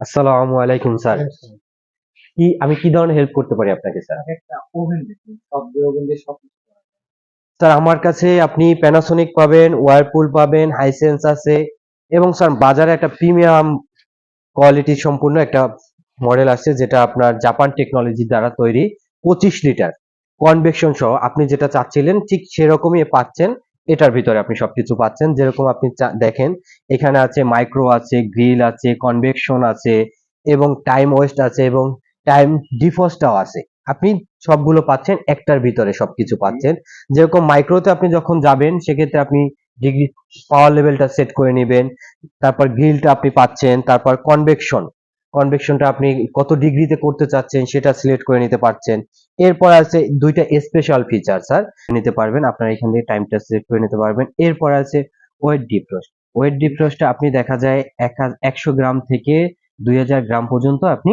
আসসালামু আলাইকুম স্যার। কি আমি কি ধরনের হেল্প করতে পারি আপনাকে স্যার? একটা ওভেন সব ওভেন দিয়ে সব কিছু করা যায়। স্যার আমার কাছে আপনি প্যানাসোনিক পাবেন ওয়ারপুল পাবেন হাইসেন্স আছে এবং স্যার বাজারে একটা প্রিমিয়াম কোয়ালিটি সম্পূর্ণ একটা মডেল আছে যেটা আপনার জাপান টেকনোলজি দ্বারা তৈরি পঁচিশ লিটার কনভেকশন সহ। আপনি যেটা চাচ্ছিলেন ঠিক সেরকমই পাচ্ছেন। এটার ভিতরে আপনি সবকিছু পাচ্ছেন। যেরকম আপনি দেখেন, এখানে আছে মাইক্রো আছে গ্রিল আছে কনভেকশন আছে এবং টাইম ওয়েস্ট আছে এবং টাইম ডিফস্টটাও আছে। আপনি সবগুলো পাচ্ছেন, একটার ভিতরে সবকিছু পাচ্ছেন। যেরকম মাইক্রোতে আপনি যখন যাবেন, সেক্ষেত্রে আপনি ডিগ্রি পাওয়ার লেভেলটা সেট করে নেবেন। তারপর গ্রিলটা আপনি পাচ্ছেন, তারপর কনভেকশন কনভেকশনটা আপনি কত ডিগ্রিতে করতে চাচ্ছেন সেটা সিলেক্ট করে নিতে পারছেন। এরপর আছে দুইটা স্পেশাল ফিচার স্যার নিতে পারবেন, আপনার এখান থেকে টাইমটা সিলেক্ট করে নিতে পারবেন। এরপর আছে ওয়েট ডিফ্রস্ট ওয়েট ডিফ্রস্টটা আপনি দেখা যায় একশো গ্রাম থেকে দুই হাজার গ্রাম পর্যন্ত আপনি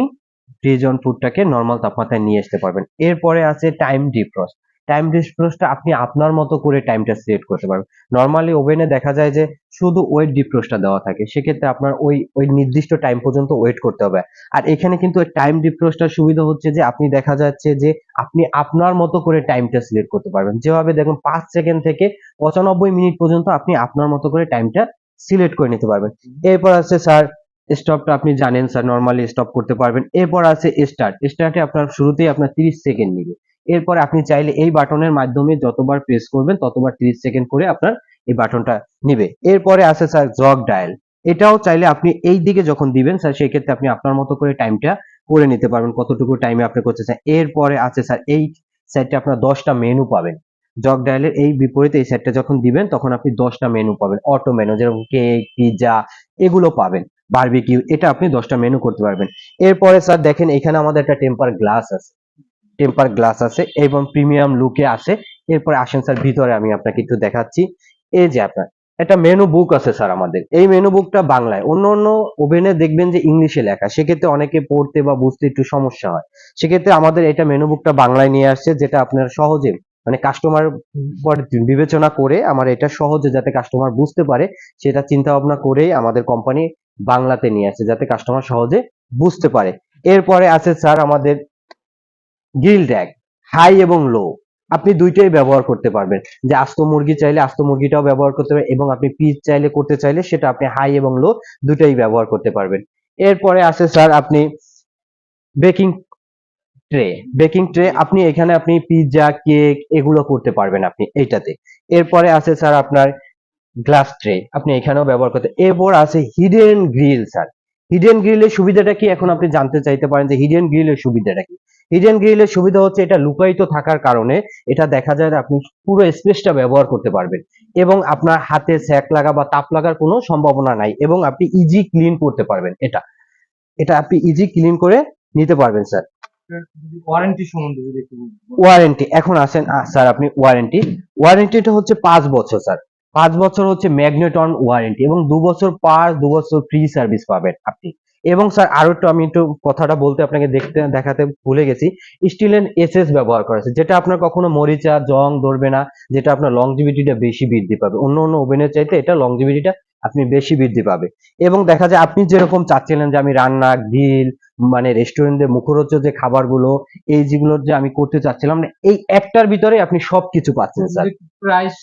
ফ্রিজন ফুডটাকে নর্মাল তাপমাত্রায় নিয়ে আসতে পারবেন। এরপরে আছে টাইম ডিফ্রস্ট টাইম ডিফ্রস্টটা আপনি আপনার মতো করে টাইমটা সিলেক্ট করতে পারবেন নর্মালি ওভেনে দেখা যায় যে শুধু ওয়েট ডিফ্রস্টটা দেওয়া থাকে। সেক্ষেত্রে আপনার ওই ওই নির্দিষ্ট টাইম পর্যন্ত ওয়েট করতে হবে। আর এখানে কিন্তু টাইম ডিফ্রস্টটার সুবিধা হচ্ছে যে আপনি দেখা যাচ্ছে যে আপনি আপনার মতো করে টাইমটা সিলেক্ট করতে পারবেন। যেভাবে দেখুন পাঁচ সেকেন্ড থেকে পঁচানব্বই মিনিট পর্যন্ত আপনি আপনার মতো করে টাইমটা সিলেক্ট করে নিতে পারবেন। এরপর আছে স্যার স্টপটা আপনি জানেন স্যার নর্মালি স্টপ করতে পারবেন। এরপর আছে স্টার্ট স্টার্টে আপনার শুরুতেই আপনার 30 সেকেন্ড নিবে। এরপর আপনি চাইলে এই বাটনের মাধ্যমে যতবার প্রেস করবেন, ততবার 30 সেকেন্ড করে আপনার এই বাটনটা নিবে। এরপরে আছে স্যার জগ ডায়াল এটাও চাইলে আপনি এই দিকে যখন দিবেন স্যার সেই ক্ষেত্রে আপনি আপনার মতো করে টাইমটা করে নিতে পারবেন, কতটুকু টাইমে আপনি করতে চান। এরপরে আছে স্যার এই সাইডটা আপনার দশটা মেনু পাবেন। জগ ডায়ালের এই বিপরীতে এই সেটটা যখন দিবেন, তখন আপনি দশটা মেনু পাবেন। অটো মেনু যেরকম কেক পিৎজা এগুলো পাবেন। বারবিকিউ এটা আপনি দশটা মেনু করতে পারবেন। এরপরে স্যার দেখেন, এখানে আমাদের একটা টেম্পার গ্লাস আছে। টেম্পার গ্লাস আছে এবং প্রিমিয়াম লুকে আছে। এরপরে আসেন স্যার, ভিতরে আমি আপনাকে একটু দেখাচ্ছি। এই যে আপনার, একটা মেনু বুক আছে স্যার আমাদের। এই মেনু বুকটা বাংলায়। অন্য অন্য ওভেনে দেখবেন যে ইংলিশে লেখা। সেক্ষেত্রে অনেকে পড়তে বা বুঝতে একটু সমস্যা হয়। সেক্ষেত্রে আমাদের এটা মেনু বুকটা বাংলায় নিয়ে আসছে, যেটা আপনার সহজে মানে কাস্টমার বিবেচনা করে আমার এটা সহজে যাতে কাস্টমার বুঝতে পারে, সেটা চিন্তা ভাবনা করেই আমাদের কোম্পানি বাংলাতে নিয়ে আসছে, যাতে কাস্টমার সহজে বুঝতে পারে। এরপরে আছে স্যার আমাদের গ্রিল ড্যাগ হাই এবং লো আপনি দুইটাই ব্যবহার করতে পারবেন। যে আস্ত মুরগি চাইলে আস্ত মুরগিটাও ব্যবহার করতে পারবেন এবং আপনি পিস চাইলে করতে চাইলে সেটা আপনি হাই এবং লো দুটাই ব্যবহার করতে পারবেন। এরপরে আছে স্যার আপনি বেকিং ট্রে বেকিং ট্রে আপনি এখানে আপনি পিৎজা কেক এগুলো করতে পারবেন আপনি এইটাতে। এরপরে আছে স্যার আপনার গ্লাস ট্রে আপনি এখানেও ব্যবহার করতে, এরপর আছে হিডেন গ্রিল স্যার হিডেন গ্রিলের সুবিধাটা কি? এখন আপনি জানতে চাইতে পারেন যে হিডেন গ্রিলের সুবিধাটা কি? হিডেন গ্রিলের সুবিধা হচ্ছে এটা লুকায়িত থাকার কারণে এটা দেখা যায় আপনি পুরো স্পেসটা ব্যবহার করতে পারবেন। এবং আপনার হাতে স্যাক লাগা বা তাপ লাগার কোনো সম্ভাবনা নাই এবং আপনি ইজি ক্লিন করতে পারবেন এটা। এটা আপনি ইজি ক্লিন করে নিতে পারবেন স্যার ওয়ারেন্টি সম্বন্ধে যদি একটু ওয়ারেন্টি এখন আসেন স্যার আপনি ওয়ারেন্টি ওয়ারেন্টিটা হচ্ছে পাঁচ বছর স্যার পাঁচ বছর হচ্ছে ম্যাগনেট অন ওয়ারেন্টি এবং দু বছর পার দু বছর ফ্রি সার্ভিস পাবেন আপনি। এবং স্যার আরও একটু আমি একটু কথাটা বলতে আপনাকে দেখতে দেখাতে ভুলে গেছি। স্টিলেন এসএস ব্যবহার করা আছে যেটা আপনার কখনো মরিচা জং ধরবে না যেটা আপনার লংজিভিটিটা বেশি বৃদ্ধি পাবে। অন্য অন্য ওভেনের চাইতে এটা লংজিভিটিটা আপনি বেশি বৃদ্ধি পাবে। এবং দেখা যায় আপনি যেরকম চাচ্ছিলেন যে আমি রান্না গ্রিল মানে রেস্টুরেন্টে মুখরোচক যে খাবারগুলো এই যেগুলোর যে আমি করতে চাচ্ছিলাম না এই একটার ভিতরে আপনি সবকিছু পাচ্ছেন স্যার প্রাইস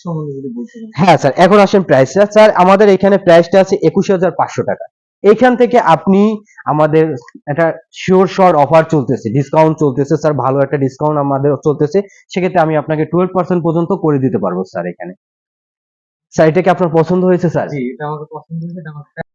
হ্যাঁ স্যার এখন আসেন প্রাইসটা স্যার আমাদের এখানে প্রাইসটা আছে একুশ হাজার পাঁচশো টাকা। এইখান থেকে আপনি আমাদের একটা শিওর শর অফার চলতেছে ডিসকাউন্ট চলতেছে স্যার ভালো একটা ডিসকাউন্ট আমাদের চলতেছে, সেক্ষেত্রে আমি আপনাকে টুয়েলভ পার্সেন্ট পর্যন্ত করে দিতে পারব স্যার এখানে। স্যার এটা কি আপনার পছন্দ হয়েছে স্যার এটা